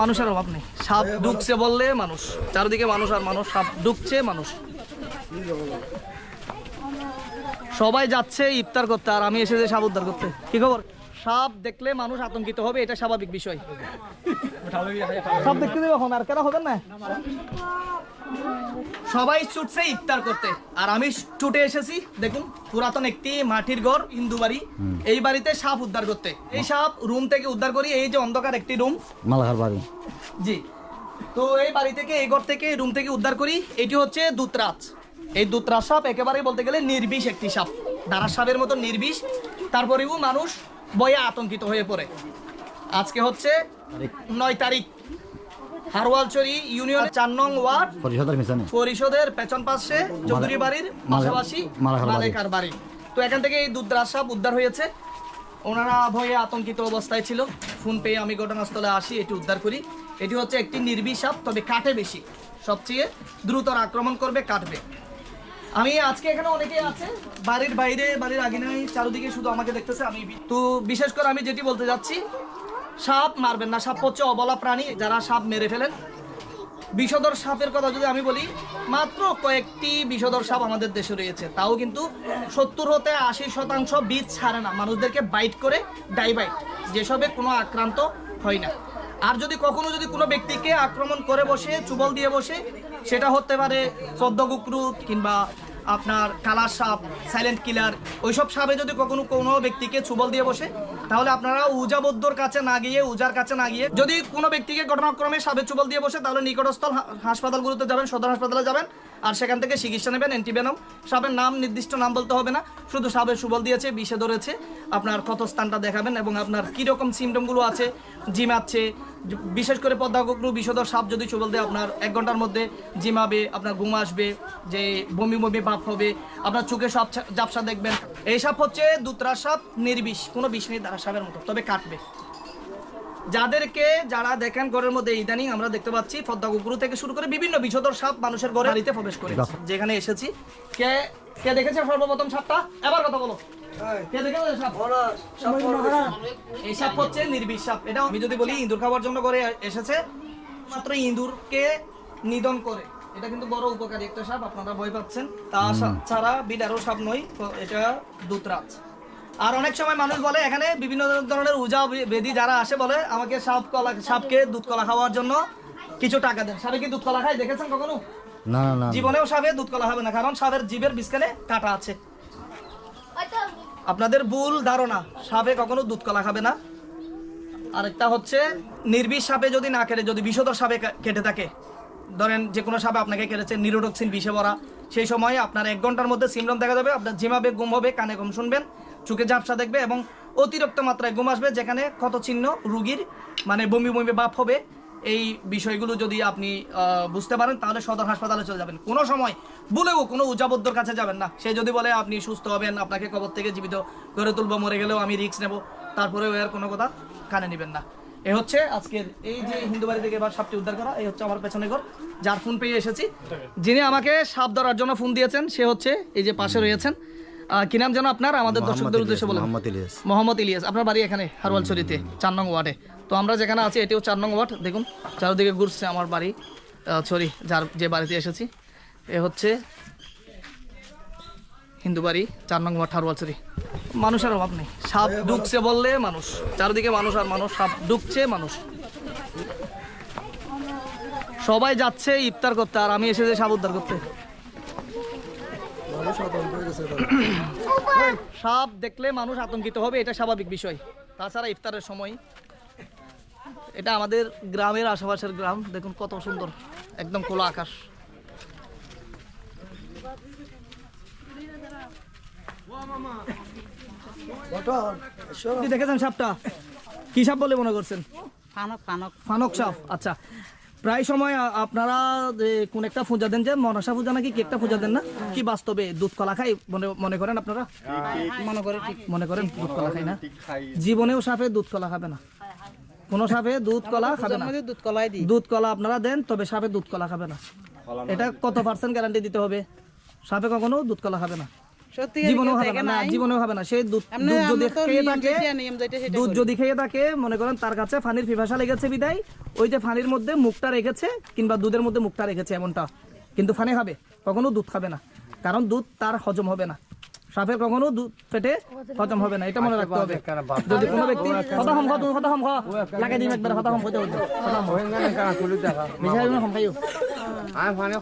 মানুষের অভাব নেই। সাপ ঢুকছে বললে মানুষ, চারিদিকে মানুষ আর মানুষ, সাপ ঢুকছে মানুষ। সবাই যাচ্ছে ইফতার করতে, আর আমি এসেছি সাপ উদ্ধার করতে। কি খবর? সাপ দেখলে মানুষ আতঙ্কিত হবে এটা স্বাভাবিক বিষয়। সাপ দেখতে দেবে এখন আর কেন হবেন না? সবাই ছুটছে ইফতার করতে আর আমি ছুটে এসেছি দেখুন পুরাতন একটি মাটির ঘর হিন্দু বাড়ি। এই বাড়িতে সাপ উদ্ধার করতে। এই সাপ রুম থেকে উদ্ধার করি এই যে অন্ধকার একটি রুম। মালাহার বাড়ি। জি। তো এই বাড়ি থেকে এই ঘর থেকে রুম থেকে উদ্ধার করি এটি হচ্ছে দুতরাজ। এই দুতরাজ সাপ একেবারেই বলতে গেলে নির্বিষ একটি সাপ। দাঁড়া সাপের মতো নির্বিষ তারপরেও মানুষ বয়ে আতঙ্কিত হয়ে পড়ে। আজকে হচ্ছে নয় তারিখ। হারওয়ালচরি ইউনিয়ন চার নং ওয়ার্ড পরিষদের মিশনে। পরিষদের পেছন পাশে চৌধুরী বাড়ির পাশাপাশি মালাকার বাড়ি। তো এখান থেকে এই দুধরাজ সাপ উদ্ধার হয়েছে। ওনারা ভয়ে আতঙ্কিত অবস্থায় ছিল। ফোন পেয়ে আমি ঘটনাস্থলে আসি এটি উদ্ধার করি। এটি হচ্ছে একটি নির্বিষ সাপ তবে কাটে বেশি। সবচেয়ে দ্রুত আক্রমণ করবে কাটবে। আমি আজকে এখানে অনেকেই আছে। বাড়ির বাইরে, বাড়ির আগে নাই, চারিদিকে শুধু আমাকে দেখতেছে, আমি তো বিশেষ করে আমি যেটি বলতে যাচ্ছি, সাপ মারবেন না। সাপ হচ্ছে অবলা প্রাণী, যারা সাপ মেরে ফেলেন। বিষধর সাপের কথা যদি আমি বলি, মাত্র কয়েকটি বিষধর সাপ আমাদের দেশে রয়েছে। তাও কিন্তু সত্তর হতে আশি শতাংশ বীজ ছাড়ে না। মানুষদেরকে বাইট করে ডাইবাইট যেসবে কোনো আক্রান্ত হয় না। আর যদি কখনো যদি কোনো ব্যক্তিকে আক্রমণ করে বসে, চুবল দিয়ে বসে, সেটা হতে পারে পদ্মকুকরু কিংবা আপনার কালার সাপ সাইলেন্ট কিলার ওইসব সাপে যদি কখনো কোনো ব্যক্তিকে চুবল দিয়ে বসে, তাহলে আপনারা উজাবদ্ধর কাছে না গিয়ে, উজার কাছে না গিয়ে, যদি কোনো ব্যক্তিকে ঘটনাক্রমে সাপে চুবল দিয়ে বসে, তাহলে নিকটস্থল হাসপাতালগুলোতে যাবেন, সদর হাসপাতালে যাবেন, আর সেখান থেকে চিকিৎসা নেবেন অ্যান্টিভেনম সাপের নাম নির্দিষ্ট নাম বলতে হবে না, শুধু সাপের সুবল দিয়েছে, বিষে ধরেছে, আপনার ক্ষত স্থানটা দেখাবেন এবং আপনার কীরকম সিমটমগুলো আছে জিমাচ্ছে বিশেষ করে পদ্মা কুকরু বিষধর সাপ যদি চুবল দেয়, আপনার এক ঘণ্টার মধ্যে জিমাবে আপনার ঘুম আসবে, যে বমি বমি বাপ হবে, আপনার চোখে সাপ জাপসা দেখবেন। এই সাপ হচ্ছে দুতরা সাপ, নির্বিষ, কোনো বিষ নেই, দ্বারা সাপের মতো, তবে কাটবে। যাদেরকে যারা দেখেন ঘরের মধ্যে ইদানিং আমরা দেখতে পাচ্ছি পদ্মা কুকুর থেকে শুরু করে বিভিন্ন বিষধর সাপ মানুষের ঘরে বাড়িতে প্রবেশ করে যেখানে এসেছি। কে কে দেখেছে সর্বপ্রথম সাপটা? এবার কথা বলো। কে দেখেছে সাপ? এই সাপ হচ্ছে নির্বিষ সাপ। এটা আমি যদি বলি ইঁদুর খাবার জন্য করে এসেছে। মাত্র ইঁদুরকে নিধন করে। এটা কিন্তু বড় উপকারী একটা সাপ আপনারা ভয় পাচ্ছেন। তা ছাড়া বিডারও সাপ নয় তো এটা দুতরাজ আর অনেক সময় মানুষ বলে এখানে বিভিন্ন ধরনের উজা বেদি যারা আসে বলে আমাকে সাপ কলা সাপকে দুধ কলা খাওয়ার জন্য কিছু টাকা দেন। সাপে কি দুধ কলা খায়? দেখেছেন কখনো? না না জীবনেও সাপে দুধ কলা হবে না কারণ সাপের জীবের বিস্কানে কাটা আছে। আপনাদের ভুল ধারণা সাপে কখনো দুধ কলা খাবে না। আরেকটা হচ্ছে নির্বিষ সাপে যদি না কেটে যদি বিষধর সাপে কেটে থাকে ধরেন যে কোনো সাপে আপনাকে কেটেছে নিরোটক্সিন বিষে ভরা সেই সময় আপনার এক ঘণ্টার মধ্যে সিমরম দেখা যাবে আপনার জিমাবে গুম হবে কানে কম শুনবেন চোখে ঝাপসা দেখবে এবং অতিরিক্ত মাত্রায় ঘুম আসবে, যেখানে ক্ষত চিহ্ন রুগীর মানে বমি বমি বাপ হবে। এই বিষয়গুলো যদি আপনি বুঝতে পারেন, তাহলে সদর হাসপাতালে চলে যাবেন। কোনো সময় বলেও কোনো উজাবদ্ধর কাছে যাবেন না। সে যদি বলে, আপনি সুস্থ হবেন, আপনাকে কবর থেকে জীবিত করে তুলবো, মরে গেলেও আমি রিস্ক নেব, তারপরেও এর কোনো কথা কানে নেবেন না। এ হচ্ছে আজকের এই যে হিন্দু বাড়ি থেকে এবার সাপটি উদ্ধার করা এই হচ্ছে আমার পেছনে ঘর, যার ফোন পেয়ে এসেছি। যিনি আমাকে সাপ ধরার জন্য ফোন দিয়েছেন, সে হচ্ছে এই যে পাশে রয়েছেন। কি নাম যেন আপনার? আমাদের দর্শকদের উদ্দেশ্যে বলেন। মোহাম্মদ ইলিয়াস। মোহাম্মদ ইলিয়াস আপনার বাড়ি এখানে হারওয়ালছড়িতে চার নং ওয়ার্ডে। তো আমরা যেখানে আছি এটিও চার নং ওয়ার্ড। দেখুন চারদিকে ঘুরছে আমার বাড়ি সরি যার যে বাড়িতে এসেছি। এ হচ্ছে হিন্দু বাড়ি চার নং ওয়ার্ড হারওয়ালছড়ি মানুষের অভাব নেই। সাপ ঢুকছে বললে মানুষ। চারদিকে মানুষ আর মানুষ সাপ ঢুকছে মানুষ। সবাই যাচ্ছে ইফতার করতে আর আমি এসেছি সাপ উদ্ধার করতে। সাপ দেখলে মানুষ আতঙ্কিত হবে এটা স্বাভাবিক বিষয়। তাছাড়া ইফতারের সময় এটা আমাদের গ্রামের আশেপাশের গ্রাম দেখুন কত সুন্দর একদম খোলা আকাশ। দেখেছেন সাপটা? কি সাপ বলে মনে করছেন? ফানক ফানক। ফানক সাপ আচ্ছা। প্রায় সময় আপনারা যে কোন একটা পূজা দেন যে মনসা পূজা নাকি কি একটা পূজা দেন না? কি বাস্তবে দুধ কলা খাই? মনে মনে করেন আপনারা? মনে করেন ঠিক মনে করেন দুধ কলা খাই না? জীবনেও সাপে দুধ কলা খাবে না। কোনো সাপে দুধ কলা খাবে না। দুধ কলাই দিই। দুধ কলা আপনারা দেন তবে সাপে দুধ কলা খাবে না। এটা কত পার্সেন্ট গ্যারান্টি দিতে হবে? সাপে কখনো দুধ কলা খাবে না। জীবনেও হবে না না জীবনেও হবে না। সে দুধ যদি খেয়ে থাকে যেটা নিয়ম যেটা সেটা দুধ যদি খেয়ে থাকে মনে করেন তার কাছে ফানির পিপাসা লেগেছে বিদায় ওই যে ফানির মধ্যে মুখটা রেখেছে কিংবা দুধের মধ্যে মুখটা রেখেছে এমনটা। কিন্তু ফানি খাবে কখনো দুধ খাবে না। কারণ দুধ তার হজম হবে না। সাপের কখনো দুধ পেটে হজম হবে না এটা মনে রাখতে হবে। যদি কোনো ব্যক্তি তুমি দিম একবার মিশাই হম খাইও। আমি ফানে